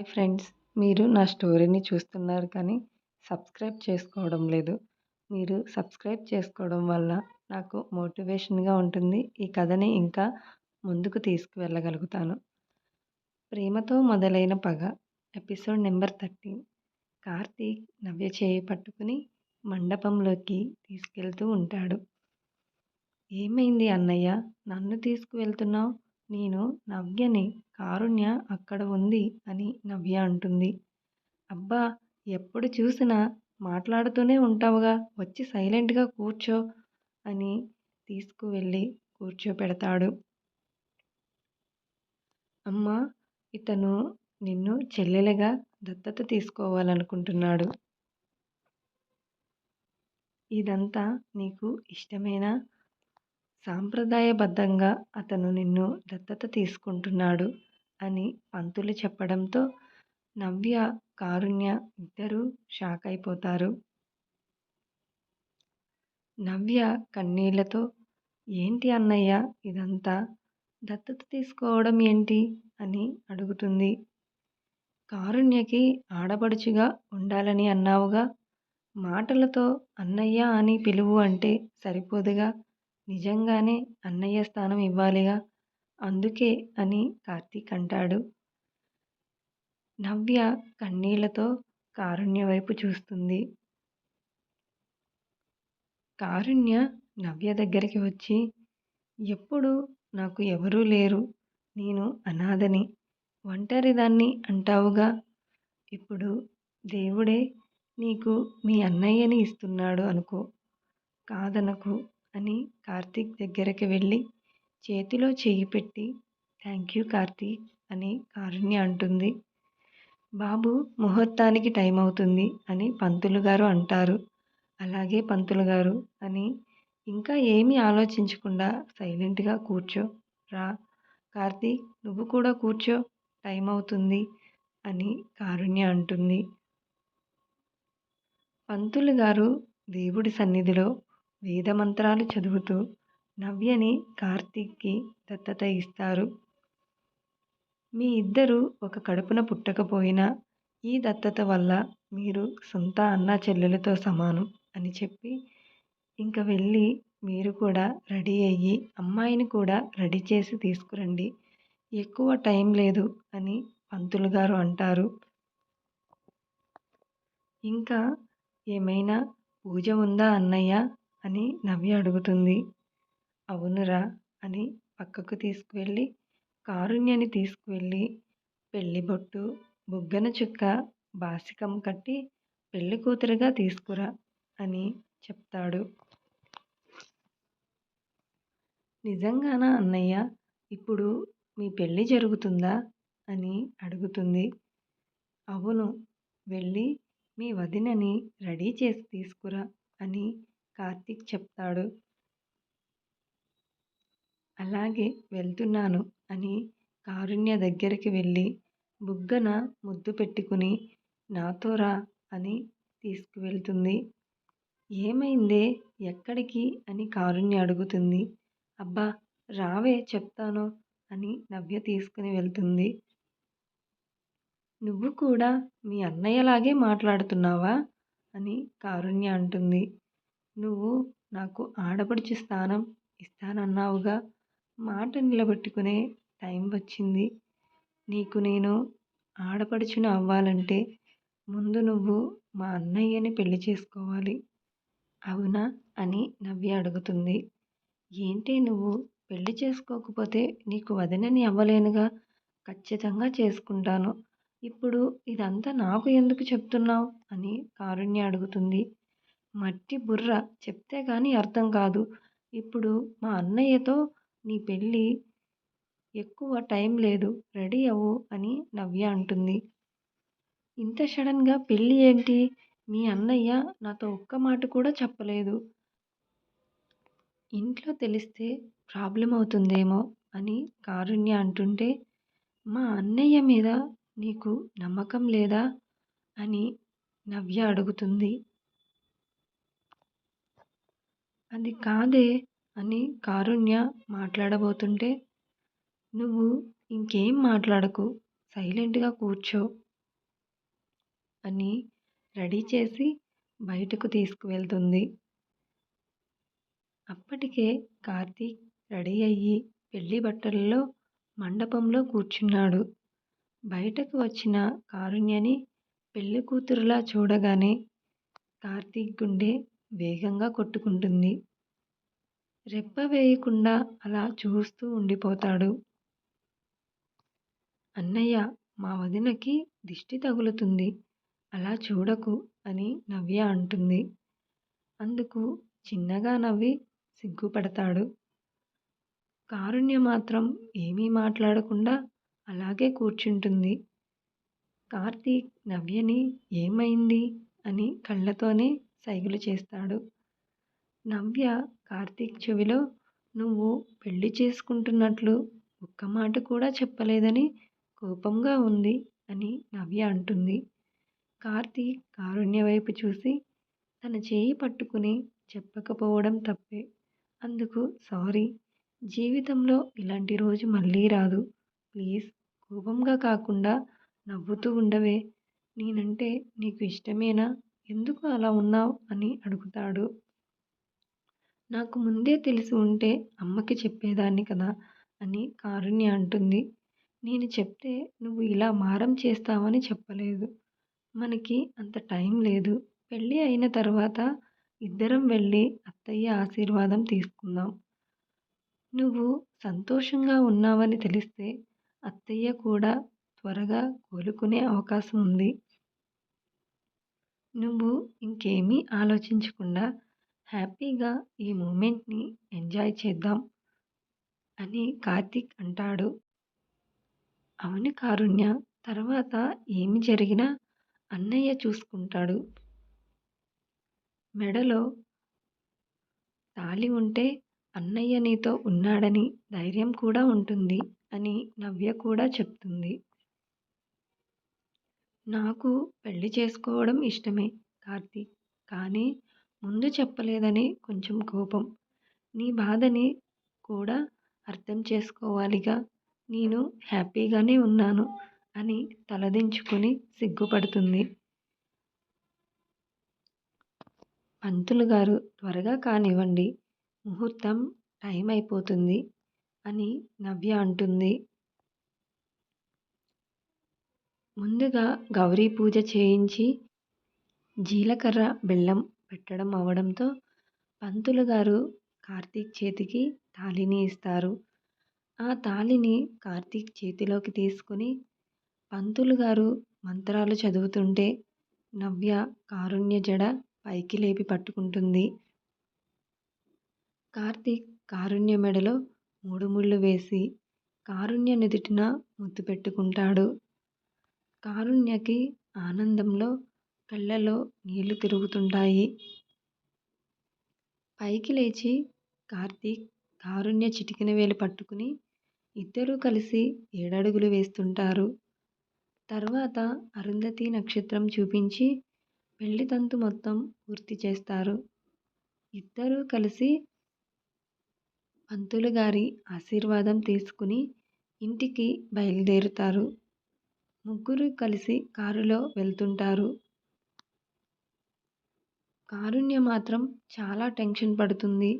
Friends మీరు నా స్టోరీని చూస్తున్నారు కానీ సబ్స్క్రైబ్ చేసుకోవడం లేదు. మీరు సబ్స్క్రైబ్ చేసుకోవడం వల్ల నాకు మోటివేషన్గా ఉంటుంది. ఈ కథని ఇంకా ముందుకు తీసుకువెళ్ళగలుగుతాను. ప్రేమతో మొదలైన పగ episode number thirteen. Karthik Navya చేయి పట్టుకుని మండపంలోకి తీసుకెళ్తూ ఉంటాడు. ఏమైంది అన్నయ్య? నన్ను తీసుకువెళ్తున్నావు? నేను నవ్యని కారుణ్య అక్కడ ఉంది అని నవ్య అంటుంది. అబ్బా ఎప్పుడు చూసినా మాట్లాడుతూనే ఉంటావుగా వచ్చి సైలెంట్గా కూర్చో అని తీసుకువెళ్ళి కూర్చోపెడతాడు. అమ్మ ఇతను నిన్ను చెల్లెలుగా దత్తత తీసుకోవాలనుకుంటున్నాడు. ఇదంతా నీకు ఇష్టమేనా? సాంప్రదాయబద్ధంగా అతను నిన్ను దత్తత తీసుకుంటున్నాడు అని పంతులు చెప్పడంతో నవ్య కారుణ్య ఇద్దరూ షాక్ అయిపోతారు నవ్య కన్నీళ్ళతో ఏంటి అన్నయ్య ఇదంతా? దత్తత తీసుకోవడం ఏంటి? అని అడుగుతుంది. కారుణ్యకి ఆడపడుచుగా ఉండాలని అన్నావుగా. మాటలతో అన్నయ్య అని పిలువు అంటే సరిపోదుగా. నిజంగానే అన్నయ్య స్థానం ఇవ్వాలిగా? అందుకే అని కార్తీక్ అంటాడు. నవ్య కన్నీళ్ళతో కారుణ్య వైపు చూస్తుంది. కారుణ్య నవ్య దగ్గరికి వచ్చి ఎప్పుడు? నాకు ఎవరూ లేరు. నేను అనాథని. ఒంటరిదాన్ని అంటావుగా? ఇప్పుడు దేవుడే నీకు మీ అన్నయ్యని ఇస్తున్నాడు అనుకో. కాదనకు. అని కార్తీక్ దగ్గరికి వెళ్ళి చేతిలో చేయి పెట్టి థ్యాంక్ యూ కార్తీక్ అని కారుణ్య అంటుంది. బాబు ముహూర్తానికి టైం అవుతుంది అని పంతులు గారు అంటారు. అలాగే పంతులు గారు అని ఇంకా ఏమీ ఆలోచించకుండా సైలెంట్గా కూర్చో రా. కార్తీక్ నువ్వు కూడా కూర్చో టైం అవుతుంది అని కారుణ్య అంటుంది. పంతులు గారు దేవుడి సన్నిధిలో వేదమంత్రాలు చదువుతూ నవ్యని కార్తీక్కి దత్తత ఇస్తారు. మీ ఇద్దరు ఒక కడుపున పుట్టకపోయినా ఈ దత్తత వల్ల మీరు సొంత అన్న చెల్లెలతో సమానం అని చెప్పి ఇంకా వెళ్ళి మీరు కూడా రెడీ అయ్యి అమ్మాయిని కూడా రెడీ చేసి తీసుకురండి. ఎక్కువ టైం లేదు అని పంతులు గారు అంటారు. ఇంకా ఏమైనా పూజ ఉందా అన్నయ్య? అని నవ్య అడుగుతుంది. అవునురా అని పక్కకు తీసుకువెళ్ళి కారుణ్యని తీసుకువెళ్ళి పెళ్ళి బొట్టు బుగ్గన చుక్క బాసికం కట్టి పెళ్ళి కూతురుగా తీసుకురా అని చెప్తాడు. నిజంగానా అన్నయ్య ఇప్పుడు మీ పెళ్ళి జరుగుతుందా అని అడుగుతుంది. అవును వెళ్ళి మీ వదినని రెడీ చేసి తీసుకురా అని కార్తీక్ చెప్తాడు. అలాగే వెళ్తున్నాను అని కారుణ్య దగ్గరికి వెళ్ళి బుగ్గన ముద్దు పెట్టుకుని నాతో రా అని తీసుకువెళ్తుంది. ఏమైందే? ఎక్కడికి? అని కారుణ్య అడుగుతుంది. అబ్బా రావే చెప్తాను అని నవ్య తీసుకుని వెళ్తుంది. నువ్వు కూడా మీ అన్నయ్యలాగే మాట్లాడుతున్నావా? అని కారుణ్య అంటుంది. నువ్వు నాకు ఆడపడుచు స్థానం ఇస్తానన్నావుగా. మాట నిలబెట్టుకునే టైం వచ్చింది. నీకు నేను ఆడపడుచును అవ్వాలంటే ముందు నువ్వు మా అన్నయ్యని పెళ్ళి చేసుకోవాలి. అవునా? అని నవ్య అడుగుతుంది. ఏంటి నువ్వు పెళ్ళి చేసుకోకపోతే నీకు వదినని అవ్వలేనుగా? ఖచ్చితంగా చేసుకుంటాను. ఇప్పుడు ఇదంతా నాకు ఎందుకు చెప్తున్నావు? అని కారుణ్య అడుగుతుంది. మట్టి బుర్ర చెప్తే కానీ అర్థం కాదు. ఇప్పుడు మా అన్నయ్యతో నీ పెళ్ళి ఎక్కువ టైం లేదు రెడీ అవ్వు అని నవ్య అంటుంది. ఇంత సడన్గా పెళ్ళి ఏంటి? మీ అన్నయ్య నాతో ఒక్క మాట కూడా చెప్పలేదు. ఇంట్లో తెలిస్తే ప్రాబ్లం అవుతుందేమో అని కారుణ్య అంటుంటే మా అన్నయ్య మీద నీకు నమ్మకం లేదా? అని నవ్య అడుగుతుంది. అది కాదే అని కారుణ్య మాట్లాడబోతుంటే నువ్వు ఇంకేం మాట్లాడకు సైలెంట్గా కూర్చో అని రెడీ చేసి బయటకు తీసుకువెళ్తుంది. అప్పటికే కార్తీక్ రెడీ అయ్యి పెళ్ళి బట్టలలో మండపంలో కూర్చున్నాడు. బయటకు వచ్చిన కారుణ్యని పెళ్ళి కూతురులా చూడగానే కార్తీక్ గుండె వేగంగా కొట్టుకుంటుంది. రెప్ప వేయకుండా అలా చూస్తూ ఉండిపోతాడు. అన్నయ్య మా వదినకి దిష్టి తగులుతుంది. అలా చూడకు అని నవ్య అంటుంది. అందుకు చిన్నగా నవ్వి సిగ్గుపడతాడు. కారుణ్య మాత్రం ఏమీ మాట్లాడకుండా అలాగే కూర్చుంటుంది. కార్తీక్ నవ్యని ఏమైంది? అని కళ్ళతోనే సైగులు చేస్తాడు. నవ్య కార్తీక్ చెవిలో నువ్వు పెళ్ళి చేసుకుంటున్నట్లు ఒక్క మాట కూడా చెప్పలేదని కోపంగా ఉంది అని నవ్య అంటుంది. కార్తీక్ కారుణ్య వైపు చూసి తన చేయి పట్టుకుని చెప్పకపోవడం తప్పే. అందుకు సారీ. జీవితంలో ఇలాంటి రోజు మళ్ళీ రాదు. ప్లీజ్ కోపంగా కాకుండా నవ్వుతూ ఉండవే. నేనంటే నీకు ఇష్టమేనా? ఎందుకు అలా ఉన్నావు? అని అడుగుతాడు. నాకు ముందే తెలిసి ఉంటే అమ్మకి చెప్పేదాన్ని కదా అని కారుణ్య అంటుంది. నేను చెప్తే నువ్వు ఇలా మారం చేస్తావని చెప్పలేదు. మనకి అంత టైం లేదు. పెళ్ళి అయిన తర్వాత ఇద్దరం వెళ్ళి అత్తయ్య ఆశీర్వాదం తీసుకుందాం. నువ్వు సంతోషంగా ఉన్నావని తెలిస్తే అత్తయ్య కూడా త్వరగా కోలుకునే అవకాశం ఉంది. నువ్వు ఇంకేమీ ఆలోచించకుండా హ్యాపీగా ఈ మూమెంట్ని ఎంజాయ్ చేద్దాం అని కార్తీక్ అంటాడు. అవును కారుణ్య తర్వాత ఏమి జరిగినా అన్నయ్య చూసుకుంటాడు. మెడలో తాళి ఉంటే అన్నయ్య నీతో ఉన్నాడని ధైర్యం కూడా ఉంటుంది అని నవ్య కూడా చెప్తుంది. నాకు పెళ్ళి చేసుకోవడం ఇష్టమే కార్తీక్ కానీ ముందు చెప్పలేదని కొంచెం కోపం. నీ బాధని కూడా అర్థం చేసుకోవాలిగా. నేను హ్యాపీగానే ఉన్నాను అని తలదించుకుని సిగ్గుపడుతుంది. పంతులు గారు త్వరగా కానివ్వండి. ముహూర్తం టైం అయిపోతుంది అని నవ్య అంటుంది. ముందుగా గౌరీ పూజ చేయించి జీలకర్ర బెల్లం పెట్టడం అవడంతో పంతులు గారు కార్తీక్ చేతికి తాళిని ఇస్తారు. ఆ తాళిని కార్తీక్ చేతిలోకి తీసుకుని పంతులు గారు మంత్రాలు చదువుతుంటే నవ్య కారుణ్య జడ పైకి లేపి పట్టుకుంటుంది. కార్తీక్ కారుణ్య మెడలో మూడు ముళ్ళు వేసి కారుణ్య నుదుటిన ముద్దు పెట్టుకుంటాడు. కారుణ్యకి ఆనందంలో కళ్ళలో నీళ్ళు తిరుగుతుంటాయి. పైకి లేచి కార్తీక్ కారుణ్య చిటికిన వేలు పట్టుకుని ఇద్దరూ కలిసి ఏడడుగులు వేస్తుంటారు. తర్వాత అరుంధతి నక్షత్రం చూపించి పెళ్ళి తంతు మొత్తం పూర్తి చేస్తారు. ఇద్దరూ కలిసి పంతులు గారి ఆశీర్వాదం తీసుకుని ఇంటికి బయలుదేరుతారు. ముగ్గురు కలిసి కారులో వెళ్తుంటారు. కారుణ్య మాత్రం చాలా టెన్షన్ పడుతుంది.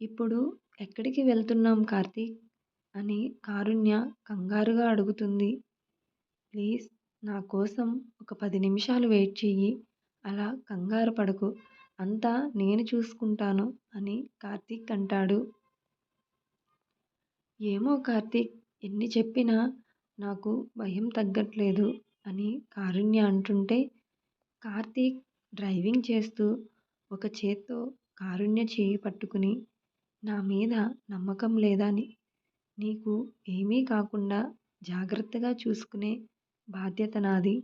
ఇప్పుడు ఎక్కడికి వెళ్తున్నాం కార్తీక్ అని కారుణ్య కంగారుగా అడుగుతుంది. ప్లీజ్ నా కోసం ఒక పది నిమిషాలు వెయిట్ చెయ్యి. అలా కంగారు పడకు. అంతా నేను చూసుకుంటాను అని కార్తీక్ అంటాడు. ఏమో కార్తీక్ ఎన్ని చెప్పినా నాకు భయం తగ్గట్లేదు అని కారుణ్య అంటుంటే కార్తీక్ డ్రైవింగ్ చేస్తూ ఒక చేత్తో కారుణ్య చేయి పట్టుకుని నా మీద నమ్మకం లేదా నీకు ఏమీ కాకుండా జాగ్రత్తగా చూసుకునే బాధ్యత నాది.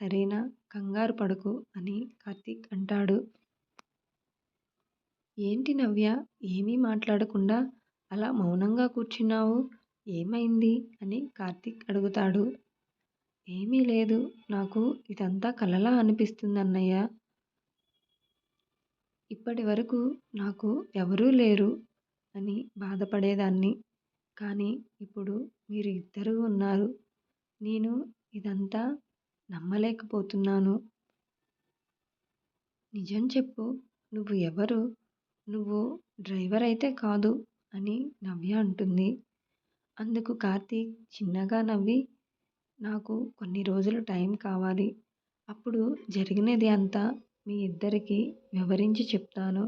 సరేనా? కంగారు పడకు అని కార్తీక్ అంటాడు. ఏంటి నవ్య? ఏమీ మాట్లాడకుండా అలా మౌనంగా కూర్చున్నావు? ఏమైంది అని కార్తీక్ అడుగుతాడు. ఏమీ లేదు నాకు ఇదంతా కలలా అనిపిస్తుంది అన్నయ్య ఇప్పటి వరకు నాకు ఎవరూ లేరు అని బాధపడేదాన్ని. కానీ ఇప్పుడు మీరు ఇద్దరూ ఉన్నారు. నేను ఇదంతా నమ్మలేకపోతున్నాను. నిజం చెప్పు నువ్వు ఎవరు? నువ్వు డ్రైవర్ అయితే కాదు అని నవ్య అంటుంది. అందుకు కార్తీక్ చిన్నగా నవ్వి నాకు కొన్ని రోజులు టైం కావాలి. అప్పుడు జరిగినది అంతా మీ ఇద్దరికి వివరించి చెప్తాను.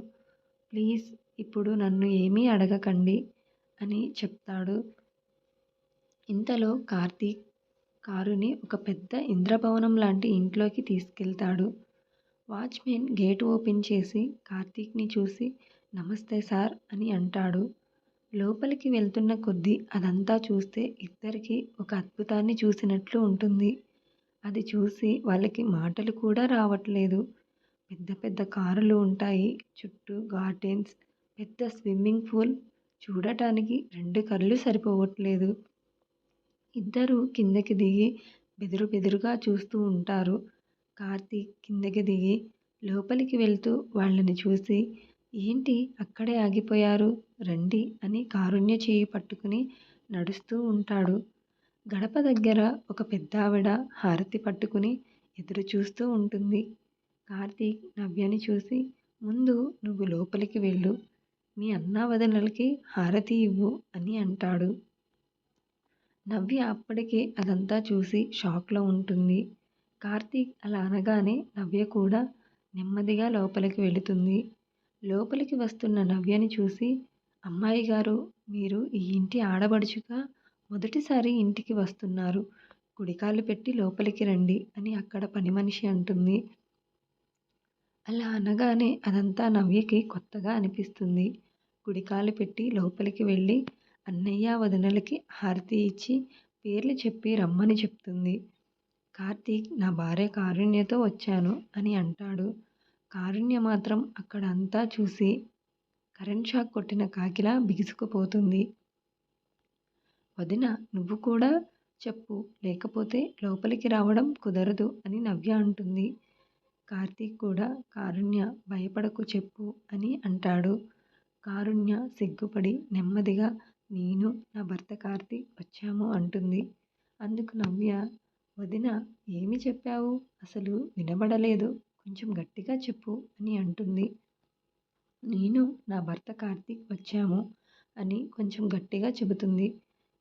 ప్లీజ్ ఇప్పుడు నన్ను ఏమీ అడగకండి అని చెప్తాడు. ఇంతలో కార్తీక్ కారుని ఒక పెద్ద ఇంద్రభవనం లాంటి ఇంట్లోకి తీసుకెళ్తాడు. వాచ్మెన్ గేట్ ఓపెన్ చేసి కార్తీక్ని చూసి నమస్తే సార్ అని అంటాడు. లోపలికి వెళ్తున్న కొద్దీ అదంతా చూస్తే ఇద్దరికి ఒక అద్భుతాన్ని చూసినట్లు ఉంటుంది. అది చూసి వాళ్ళకి మాటలు కూడా రావట్లేదు. పెద్ద పెద్ద కారులు ఉంటాయి. చుట్టూ గార్డెన్స్ పెద్ద స్విమ్మింగ్ పూల్. చూడటానికి రెండు కళ్ళు సరిపోవట్లేదు. ఇద్దరు కిందకి దిగి బెదురు బెదురుగా చూస్తూ ఉంటారు. కార్తీక్ కిందకి దిగి లోపలికి వెళ్తూ వాళ్ళని చూసి ఏంటి అక్కడే ఆగిపోయారు? రండి అని కారుణ్య చేయి పట్టుకుని నడుస్తూ ఉంటాడు. గడప దగ్గర ఒక పెద్ద ఆవిడ హారతి పట్టుకుని ఎదురు చూస్తూ ఉంటుంది. కార్తీక్ నవ్యని చూసి ముందు నువ్వు లోపలికి వెళ్ళు. మీ అన్నా వదనలకి హారతి ఇవ్వు అని అంటాడు. నవ్య అప్పటికే అదంతా చూసి షాక్లో ఉంటుంది. కార్తీక్ అలా అనగానే నవ్య కూడా నెమ్మదిగా లోపలికి వెళుతుంది. లోపలికి వస్తున్న నవ్యని చూసి అమ్మాయి గారు మీరు ఈ ఇంటి ఆడబడుచుగా మొదటిసారి ఇంటికి వస్తున్నారు. కుడికాలు పెట్టి లోపలికి రండి అని అక్కడ పని మనిషి అంటుంది. అలా అనగానే అదంతా నవ్యకి కొత్తగా అనిపిస్తుంది. కుడికాలు పెట్టి లోపలికి వెళ్ళి అన్నయ్య వదనలకి హారతి ఇచ్చి పేర్లు చెప్పి రమ్మని చెప్తుంది. కార్తీక్ నా భార్య కారుణ్యతో వచ్చాను అని అంటాడు. కారుణ్య మాత్రం అక్కడ అంతా చూసి కరెంట్ షాక్ కొట్టిన కాకిలా బిగుసుకుపోతుంది. వదిన నువ్వు కూడా చెప్పు లేకపోతే లోపలికి రావడం కుదరదు అని నవ్య అంటుంది. కార్తీక్ కూడా కారుణ్య భయపడకు చెప్పు అని అంటాడు. కారుణ్య సిగ్గుపడి నెమ్మదిగా నేను నా భర్త కార్తీక్ వచ్చాము అంటుంది. అందుకు నవ్య వదిన ఏమి చెప్పావు? అసలు వినబడలేదు. కొంచెం గట్టిగా చెప్పు అని అంటుంది. నేను నా భర్త కార్తీక్ వచ్చాము అని కొంచెం గట్టిగా చెబుతుంది.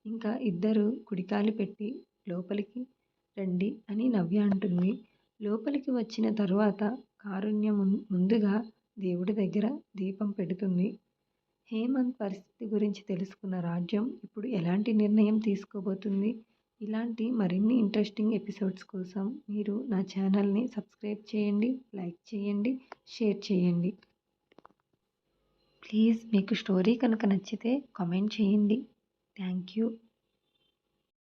ఇంకా ఇద్దరు కుడికాలు పెట్టి లోపలికి రండి అని నవ్య అంటుంది. లోపలికి వచ్చిన తరువాత కారుణ్యం ముందుగా దేవుడి దగ్గర దీపం పెడుతుంది. హేమంత్ పరిస్థితి గురించి తెలుసుకున్న రాజ్యం ఇప్పుడు ఎలాంటి నిర్ణయం తీసుకోబోతుంది? ఇలాంటి మరిన్ని ఇంట్రెస్టింగ్ ఎపిసోడ్స్ కోసం మీరు నా ఛానల్ని సబ్స్క్రైబ్ చేయండి లైక్ చేయండి షేర్ చేయండి. ప్లీజ్ మీకు స్టోరీ కనుక నచ్చితే కామెంట్ చేయండి. Thank you